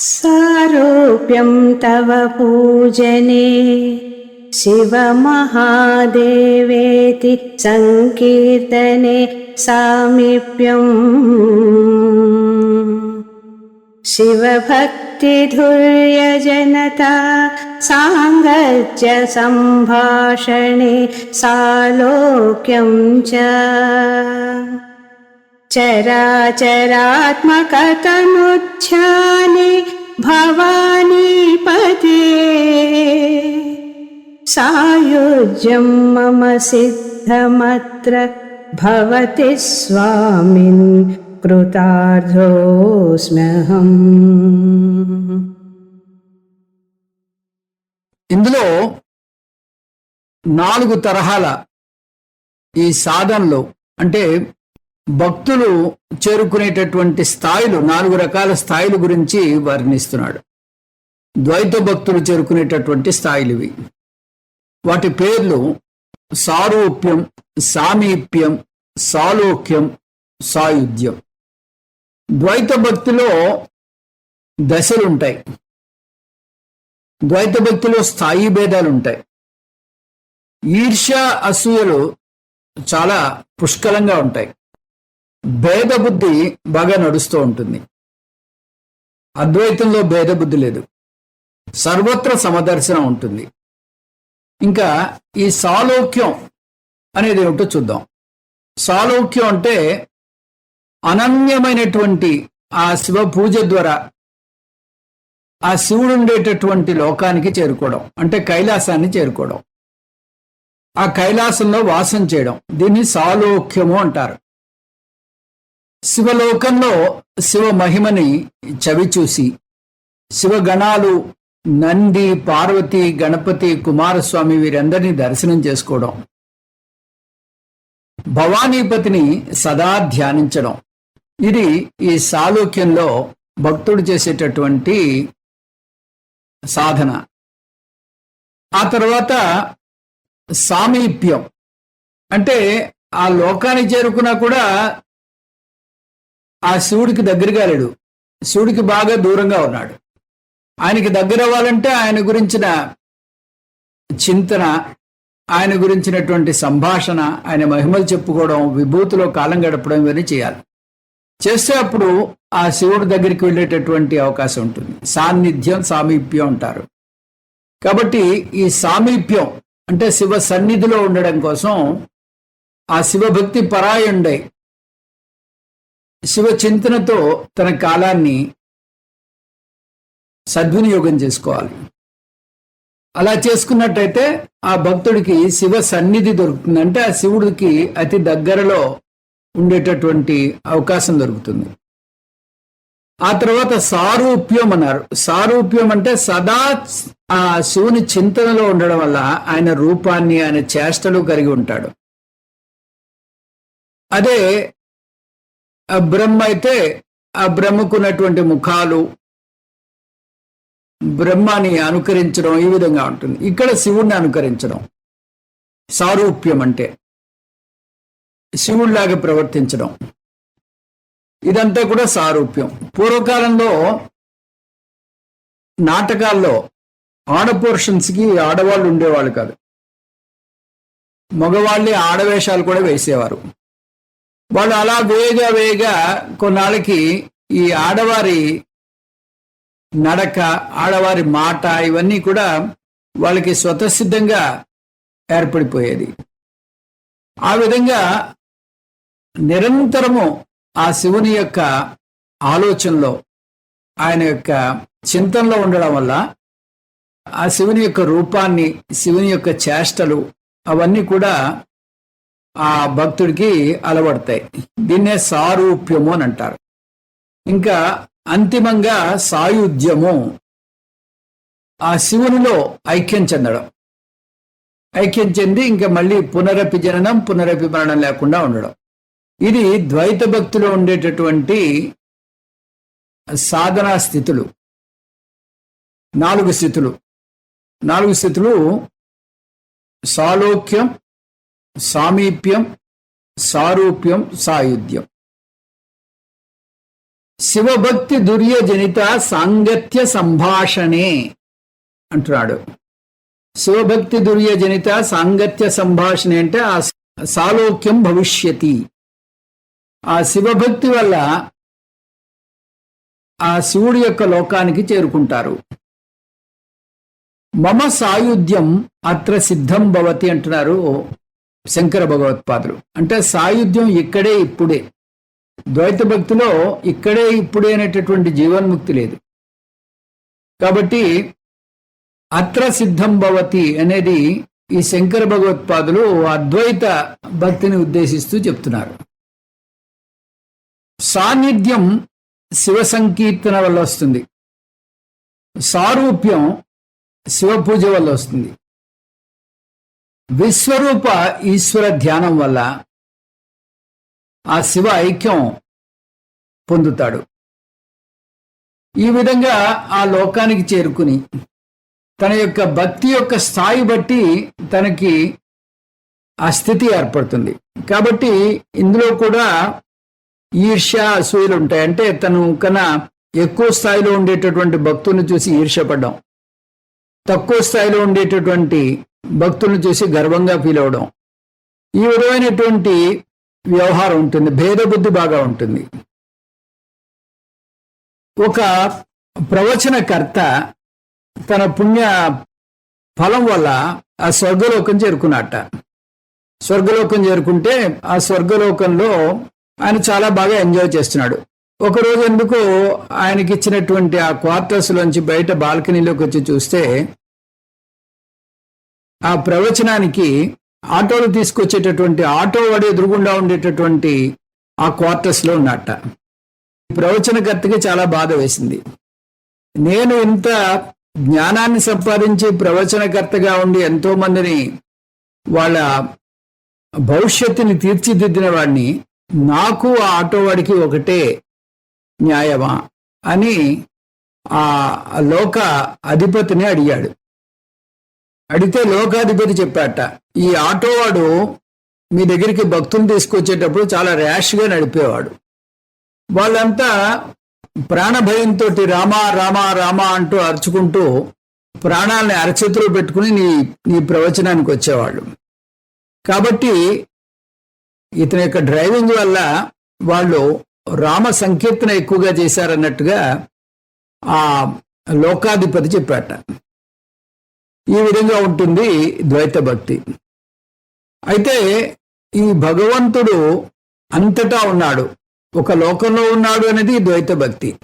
सारूप्यं तव पूजने शिवमहादेवेति सङ्कीर्तने सामीप्यम्। शिवभक्तिधुर्यजनता साङ्गत्य सम्भाषणे सालोक्यं च चराचरात्मकतनुच्छाने भवानीपते सायुज्यं मम सिद्धमत्र भवति स्वामिन् कृतार्थोऽस्म्यहम् ఇందులో నాలుగు తరహాల ఈ సాధనలు అంటే భక్తులు చేరుకునేటటువంటి స్థాయిలు నాలుగు రకాల స్థాయిల గురించి వర్ణిస్తున్నాడు. ద్వైత భక్తులు చేరుకునేటటువంటి స్థాయిలు ఇవి. వాటి పేర్లు సారూప్యం సామీప్యం సాలోక్యం సాయుధ్యం. ద్వైత భక్తిలో దశలుంటాయి ద్వైత భక్తిలో స్థాయి భేదాలు ఉంటాయి. ఈర్ష్య అసూయలు చాలా పుష్కలంగా ఉంటాయి. భేద బుద్ధి బాగా నడుస్తూ ఉంటుంది. అద్వైతంలో భేద బుద్ధి లేదు. సర్వత్ర సమదర్శనం ఉంటుంది. ఇంకా ఈ సాలోక్యం అనేది ఏమిటో చూద్దాం. సాలోక్యం అంటే అనన్యమైనటువంటి ఆ శివ పూజ ద్వారా ఆ శివుడు ఉండేటటువంటి లోకానికి చేరుకోవడం అంటే కైలాసాన్ని చేరుకోవడం. ఆ కైలాసంలో వాసం చేయడం. దీన్ని సాలోక్యము అంటారు. శివలోకంలో శివ మహిమని చవిచూసి శివగణాలు నంది పార్వతి గణపతి కుమారస్వామి వీరందరినీ దర్శనం చేసుకోవడం. భవానీపతిని సదా ధ్యానించడం. ఇది ఈ సాలోక్యంలో భక్తుడు చేసేటటువంటి సాధన. ఆ తర్వాత సామీప్యం. అంటే ఆ లోకానికి చేరుకున్నా కూడా ఆ శివుడికి దగ్గరగా లేడు శివుడికి బాగా దూరంగా ఉన్నాడు. ఆయనకి దగ్గర అవ్వాలంటే ఆయన గురించిన చింతన ఆయన గురించినటువంటి సంభాషణ ఆయన మహిమలు చెప్పుకోవడం విభూతిలో కాలం గడపడం ఇవన్నీ చేయాలి. చేస్తే అప్పుడు ఆ శివుడి దగ్గరికి వెళ్ళేటటువంటి అవకాశం ఉంటుంది. సాన్నిధ్యం సామీప్యం అంటారు. కాబట్టి ఈ సామీప్యం అంటే శివ సన్నిధిలో ఉండడం కోసం ఆ శివభక్తి పరాయుండై శివ చింతనతో తన కాలాన్ని సద్వినియోగం చేసుకోవాలి. అలా చేసుకున్నట్టయితే ఆ భక్తుడికి శివ సన్నిధి దొరుకుతుంది. అంటే ఆ శివుడికి అతి దగ్గరలో ఉండేటటువంటి అవకాశం దొరుకుతుంది. ఆ తర్వాత సారూప్యం అన్నారు. సారూప్యం అంటే సదా ఆ శివుని చింతనలో ఉండడం వల్ల ఆయన రూపాన్ని ఆయన చేష్టలు కలిగి ఉంటాడు. అదే ఆ బ్రహ్మ అయితే ఆ బ్రహ్మకున్నటువంటి ముఖాలు బ్రహ్మాని అనుకరించడం ఈ విధంగా ఉంటుంది. ఇక్కడ శివుణ్ణి అనుకరించడం సారూప్యం అంటే శివుడిలాగా ప్రవర్తించడం. ఇదంతా కూడా సారూప్యం. పూర్వకాలంలో నాటకాల్లో ఆడ పోర్షన్స్కి ఆడవాళ్ళు ఉండేవాళ్ళు కాదు. మగవాళ్ళే ఆడవేషాలు కూడా వేసేవారు. వాళ్ళు అలా వేగా వేగ కొన్నాళ్ళకి ఈ ఆడవారి నడక ఆడవారి మాట ఇవన్నీ కూడా వాళ్ళకి స్వతసిద్ధంగా ఏర్పడిపోయేది. ఆ విధంగా నిరంతరము ఆ శివుని యొక్క ఆలోచనలో ఆయన యొక్క చింతనలో ఉండడం వల్ల ఆ శివుని యొక్క రూపాన్ని శివుని యొక్క చేష్టలు అవన్నీ కూడా ఆ భక్తుడికి అలవడతాయి. దీన్నే సారూప్యము అని అంటారు. ఇంకా అంతిమంగా సాయుధ్యము. ఆ శివునిలో ఐక్యం చెందడం. ఐక్యం చెంది ఇంకా మళ్ళీ పునరపి జననం పునరపి మరణం లేకుండా ఉండడం. ఇది ద్వైత భక్తిలో ఉండేటటువంటి సాధనా స్థితులు. నాలుగు స్థితులు. నాలుగు స్థితులు సాలోక్యం సామీప్యం సారూప్యం సాయుధ్యం. శివభక్తి దుర్యజనిత సాంగత్య సంభాషణే అంటున్నాడు. శివభక్తి దుర్యజనిత సాంగత్య సంభాషణ అంటే ఆ సాలోక్యం భవిష్యతి. ఆ శివభక్తి వల్ల ఆ శివుడి యొక్క లోకానికి చేరుకుంటారు. మమ సాయుధ్యం అత్ర సిద్ధం భవతి అంటున్నారు. శంకర భగవత్పాదులు. అంటే సాయుధ్యం ఇక్కడే ఇప్పుడే. ద్వైత భక్తిలో ఇక్కడే ఇప్పుడే అనేటటువంటి జీవన్ముక్తి లేదు. కాబట్టి అత్ర సిద్ధం భవతి అనేది ఈ శంకర భగవత్పాదులు అద్వైత భక్తిని ఉద్దేశిస్తూ చెప్తున్నారు. సాన్నిధ్యం శివ సంకీర్తన వల్ల వస్తుంది. సారూప్యం శివ పూజ వల్ల వస్తుంది. విశ్వరూప ఈశ్వర ధ్యానం వల్ల ఆ శివ ఐక్యం పొందుతాడు. ఈ విధంగా ఆ లోకానికి చేరుకుని తన యొక్క భక్తి యొక్క స్థాయి బట్టి తనకి ఆ స్థితి ఏర్పడుతుంది. కాబట్టి ఇందులో కూడా ఈర్ష్య అసూయలు ఉంటాయి. అంటే తను కన్నా ఎక్కువ స్థాయిలో ఉండేటటువంటి భక్తుల్ని చూసి ఈర్ష్యపడ్డం. తక్కువ స్థాయిలో ఉండేటటువంటి భక్తులను చూసి గర్వంగా ఫీల్ అవడం. ఈ విధమైనటువంటి వ్యవహారం ఉంటుంది. భేదబుద్ధి బాగా ఉంటుంది. ఒక ప్రవచనకర్త తన పుణ్య ఫలం వల్ల ఆ స్వర్గలోకం చేరుకున్నట్ట స్వర్గలోకం చేరుకుంటే ఆ స్వర్గలోకంలో ఆయన చాలా బాగా ఎంజాయ్ చేస్తున్నాడు. ఒక రోజు ఎందుకు ఆయనకి ఇచ్చినటువంటి ఆ క్వార్టర్స్ లోంచి బయట బాల్కనీలోకి వచ్చి చూస్తే ఆ ప్రవచనానికి ఆటోలు తీసుకొచ్చేటటువంటి ఆటో వాడు ఎదురుగుండా ఉండేటటువంటి ఆ క్వార్టర్స్లో ఉన్నట్ట. ప్రవచనకర్తకి చాలా బాధ వేసింది. నేను ఇంత జ్ఞానాన్ని సంపాదించి ప్రవచనకర్తగా ఉండి ఎంతో మందిని వాళ్ళ భవిష్యత్తుని తీర్చిదిద్దిన వాడిని నాకు ఆ ఆటో వాడికి ఒకటే న్యాయమా అని ఆ లోక అధిపతిని అడిగాడు. అడిగితే లోకాధిపతి చెప్పాట ఈ ఆటో వాడు మీ దగ్గరికి భక్తులు తీసుకొచ్చేటప్పుడు చాలా ర్యాష్గా నడిపేవాడు. వాళ్ళంతా ప్రాణభయంతో రామా రామా రామా అంటూ అరుచుకుంటూ ప్రాణాలని అరచేతిలో పెట్టుకుని నీ నీ ప్రవచనానికి వచ్చేవాళ్ళు. కాబట్టి ఇతని యొక్క డ్రైవింగ్ వల్ల వాళ్ళు రామ సంకీర్తన ఎక్కువగా చేశారన్నట్టుగా ఆ లోకాధిపతి చెప్పాట. ఈ విధంగా ఉంటుంది ద్వైత భక్తి. అయితే ఈ భగవంతుడు అంతటా ఉన్నాడు. ఒక లోకంలో ఉన్నాడు అనేది ద్వైత భక్తి.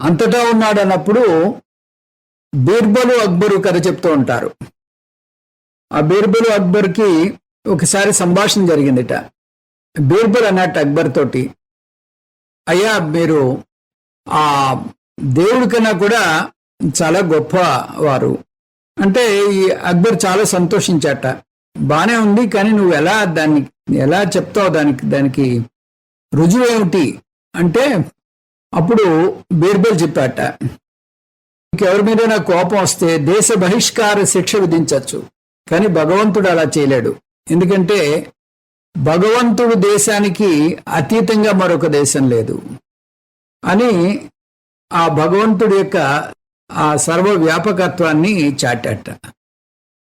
అంతటా ఉన్నాడు అన్నప్పుడు బీర్బలు అక్బరు కథ చెప్తూ ఉంటారు. ఆ బీర్బలు అక్బర్కి ఒకసారి సంభాషణ జరిగిందిట. బీర్బల్ అన్నట్టు అక్బర్ తోటి అయ్యా మీరు ఆ దేవుడి కన్నా కూడా చాలా గొప్ప వారు అంటే ఈ అక్బర్ చాలా సంతోషించాట. బానే ఉంది కానీ నువ్వు ఎలా దాన్ని ఎలా చెప్తావు దానికి దానికి రుజువు ఏమిటి అంటే అప్పుడు బీర్బల్ చెప్పాట ఎవరి మీద నాకు కోపం వస్తే దేశ బహిష్కార శిక్ష విధించవచ్చు కానీ భగవంతుడు అలా చేయలేడు. ఎందుకంటే భగవంతుడు దేశానికి అతీతంగా మరొక దేశం లేదు. అని ఆ భగవంతుడి యొక్క ఆ సర్వ వ్యాపకత్వాన్ని